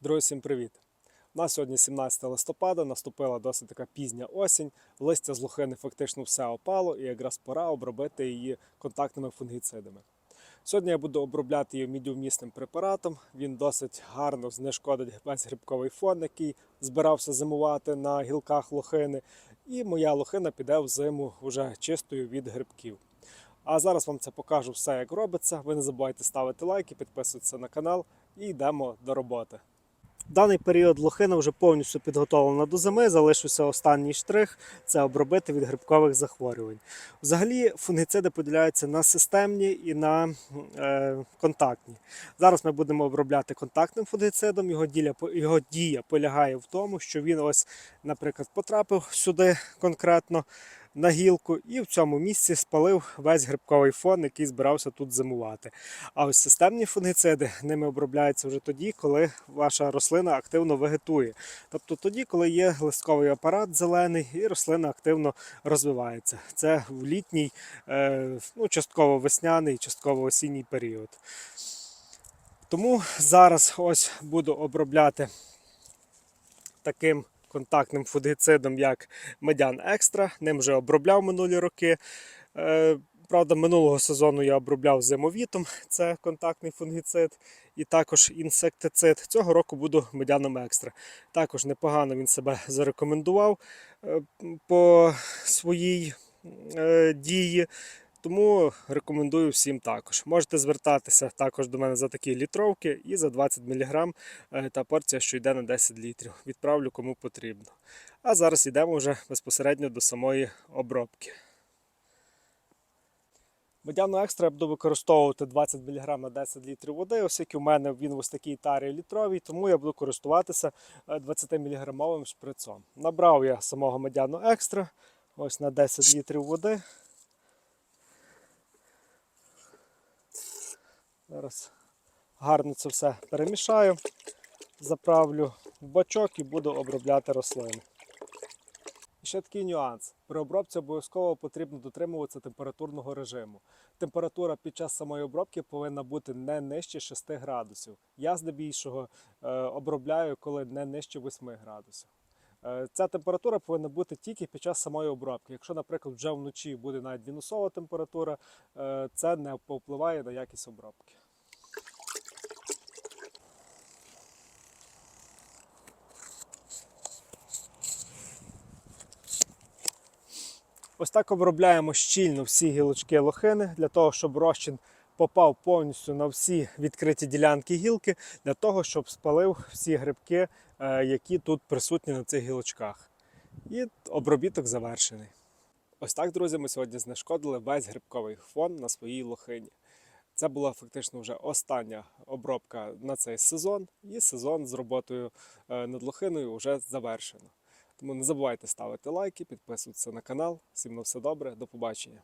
Друзі, всім привіт! У нас сьогодні 17 листопада, наступила досить така пізня осінь. Листя з лохини фактично все опало, і якраз пора обробити її контактними фунгіцидами. Сьогодні я буду обробляти її мідіумісним препаратом. Він досить гарно знешкодить весь грибковий фон, який збирався зимувати на гілках лохини. І моя лохина піде в зиму вже чистою від грибків. А зараз вам це покажу все, як робиться. Ви не забувайте ставити лайки, підписуватися на канал і йдемо до роботи. Даний період лохина вже повністю підготовлена до зими. Залишився останній штрих це обробити від грибкових захворювань. Взагалі, фунгіциди поділяються на системні і на е, контактні. Зараз ми будемо обробляти контактним фунгіцидом. Його дія, його дія полягає в тому, що він ось, наприклад, потрапив сюди конкретно на гілку і в цьому місці спалив весь грибковий фон, який збирався тут зимувати. А ось системні фунгіциди ними обробляються вже тоді, коли ваша рослина активно вегетує. Тобто тоді, коли є листковий апарат зелений і рослина активно розвивається. Це в літній, е, ну, частково весняний, частково осінній період. Тому зараз ось буду обробляти таким контактним фунгіцидом, як Медян Екстра. Ним вже обробляв минулі роки. Е, Правда, минулого сезону я обробляв зимовітом, це контактний фунгіцид, і також інсектицид. Цього року буду медяном екстра. Також непогано він себе зарекомендував е, по своїй е, дії. Тому рекомендую всім також. Можете звертатися також до мене за такі літровки і за 20 мг е, та порція, що йде на 10 літрів. Відправлю кому потрібно. А зараз йдемо вже безпосередньо до самої обробки. Медяну екстра я буду використовувати 20 мг на 10 літрів води, оскільки у мене він ось такий тарі літровий, тому я буду користуватися 20 мг шприцом. Набрав я самого медяну екстра ось на 10 літрів води. Зараз гарно це все перемішаю, заправлю в бачок і буду обробляти рослини. І ще такий нюанс. При обробці обов'язково потрібно дотримуватися температурного режиму. Температура під час самої обробки повинна бути не нижче 6 градусів. Я здебільшого е, обробляю, коли не нижче 8 градусів. Е, Ця температура повинна бути тільки під час самої обробки. Якщо, наприклад, вже вночі буде навіть мінусова температура, е, це не повпливає на якість обробки. Ось так обробляємо щільно всі гілочки лохини для того, щоб розчин попав повністю на всі відкриті ділянки гілки, для того, щоб спалив всі грибки, е, які тут присутні на цих гілочках. І обробіток завершений. Ось так, друзі, ми сьогодні знешкодили весь грибковий фон на своїй лохині. Це була фактично вже остання обробка на цей сезон, і сезон з роботою е, над лохиною вже завершено. Тому не забувайте ставити лайки, підписуватися на канал. Всім на все добре, до побачення.